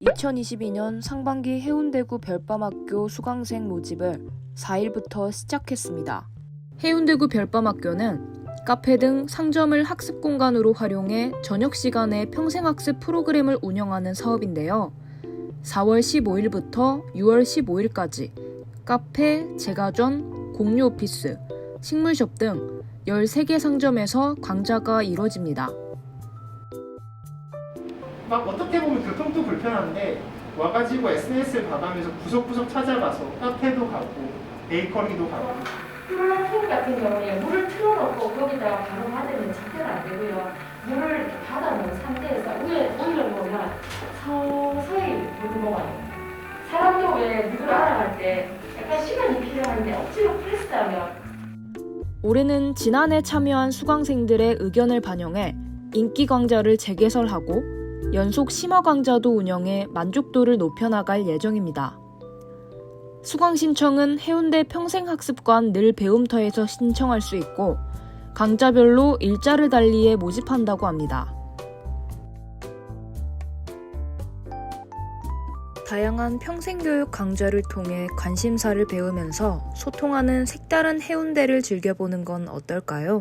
(2022년) 상반기 해운대구 별밤학교 수강생 모집을 (4일부터) 시작했습니다. 해운대구 별밤학교는 카페 등 상점을 학습 공간으로 활용해 저녁 시간에 평생학습 프로그램을 운영하는 사업인데요. 4월 15일부터 6월 15일까지 카페, 제과점, 공유 오피스, 식물숍 등 13개 상점에서 강좌가 이뤄집니다. 막 어떻게 보면 교통도 불편한데 와가지고 SNS를 봐가면서 구석구석 찾아가서 카페도 가고 베이커리도 가고 플라톤 같은 경우에 물을 틀어놓고 거기다가 바로 받으면 절대로 안 되고요. 물을 받아놓은 상태에서 위에 올려놓으면 서서히 물을 먹어요. 사람도 왜 물을 알아갈 때 약간 시간이 필요한데 억지로 프레스하면 올해는 지난해 참여한 수강생들의 의견을 반영해 인기 강좌를 재개설하고 연속 심화 강좌도 운영해 만족도를 높여나갈 예정입니다. 수강 신청은 해운대 평생학습관 늘 배움터에서 신청할 수 있고 강좌별로 일자를 달리해 모집한다고 합니다. 다양한 평생교육 강좌를 통해 관심사를 배우면서 소통하는 색다른 해운대를 즐겨보는 건 어떨까요?